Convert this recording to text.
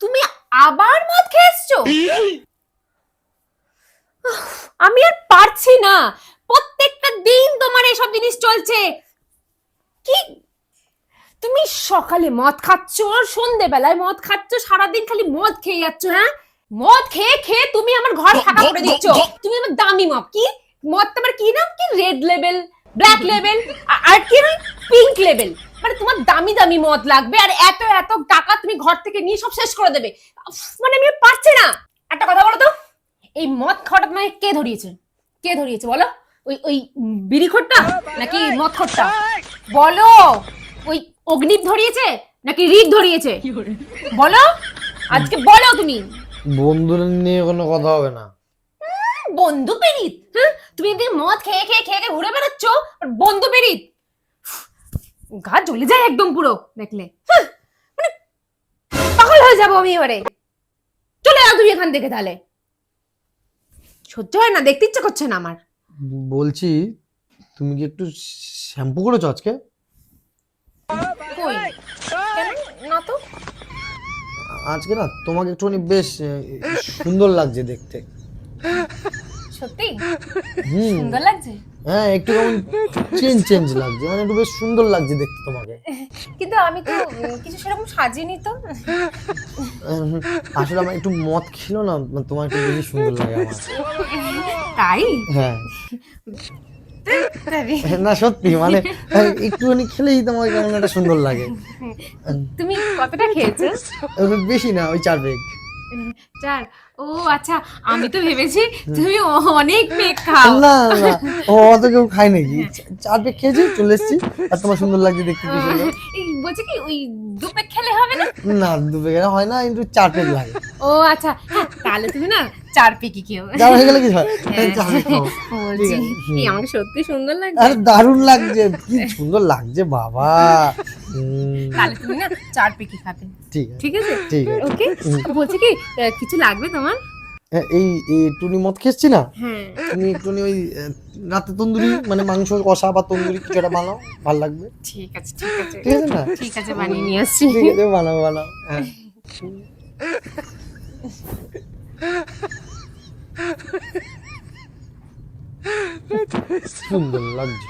তুমি আবার মদ খেয়ে এসছো আমি আর পারছি না। প্রত্যেকটা দিন তোমার এসব জিনিস চলছে। কি? তুমি সকালে মদ খাচ্ছ সন্ধেবেলায় মদ খাচ্ছ সারাদিন খালি মদ খেয়ে যাচ্ছ হ্যাঁ? মদ খেয়ে খেয়ে তুমি আমার ঘর ফাঁকা করে দিচ্ছ তুমি আমার দামি মদ কি? মদ তোমার কি নাম কি? রেড লেভেল ব্ল্যাক লেভেল আর কি পিঙ্ক লেভেল মানে তোমার দামি দামি মদ লাগবে আর এত এত টাকা তুমি ঘর থেকে নিয়ে সব শেষ করে দেবে। মানে আমি পারছি না। একটা কথা বলো তো এই মদ খাওয়াটা তোমাকে কে ধরিয়েছে? কে ধরিয়েছে বলো? ওই ওই বিড়ি খোরটা নাকি মদ খোরটা বলো ওই অগ্নিপ ধরিয়েছে নাকি রিক ধরিয়েছে? বলো আজকে বলো তুমি। বন্ধুরা নিয়ে কোনো কথা হবে না। বন্ধু পেরিত হ্যাঁ এদিকে মদ খেয়ে খেয়ে খেয়ে খেয়ে ঘুরে বেড়াচ্ছ? আর বন্ধু পেরিত গা জ্বলে যায় একদম পুরো দেখলে। মানে পাগল হয়ে যাব আমি এবারে। চলে যাও তুমি এখান থেকে তাহলে। সহ্য হয় না দেখতে ইচ্ছা করছে না আমার। বলছি তুমি কি একটু শ্যাম্পু করেছ আজকে? কই? না তো। আজকে না তোমাকে একটুখানি বেশ সুন্দর লাগছে দেখতে। সত্যি? সুন্দর লাগছে? হ্যাঁ একটু কেমন চেঞ্জ চেঞ্জ লাগছে মানে একটু বেশ সুন্দর লাগছে দেখতে তোমাকে। কিন্তু আমি তো কিছু সেরকম সাজিনি তো। আসলে আমার একটু মদ খেলো না মানে তোমার একটু বেশি সুন্দর লাগে আমার। তাই? হ্যাঁ। না সত্যি মানে আহ, একটুখানি খেলেই তোমার কেমন একটা সুন্দর লাগে। তুমি কতটা খেয়েছো? বেশি না ওই চার বেগ চার। ও আচ্ছা আমি তো ভেবেছি তুমি অনেক মেঘ খাও। না না ও অত কেউ খায় নাকি চার বেগ খেয়েছি চলে এসেছি। আর তোমার সুন্দর লাগছে দেখতে কি সুন্দর। বলছি কি ওই দু পেক খেলে হবে না? না দু বেগের হয় না কিন্তু চার পেগ লাগে। ও আচ্ছা হ্যাঁ তাহলে তুমি না চার পেকি খেও। যা হয়ে গেলে কি হয়? চার পেগ খাও। বলছি আমাকে সত্যি সুন্দর লাগছে। আরে দারুণ লাগছে কি সুন্দর লাগছে বাবা। তাহলে তুমি না চার পেকি খাবে। ঠিক আছে। ঠিক আছে? ওকে বলছি কি কিছু লাগবে তোমার? হ্যাঁ, এই এই টুনি মদ খেয়েছি না? হ্যাঁ। তুমি একটুখানি ওই রাতে তন্দুরি মানে মাংস কষা বা তন্দুরি কিছু একটা বানাও ভালো লাগবে। ঠিক আছে ঠিক আছে। ঠিক আছে না? ঠিক আছে বানিয়ে নিয়ে আসছি। ঠিক আছে বানাও বানাও। হ্যাঁ। সুন্দর লাগছে।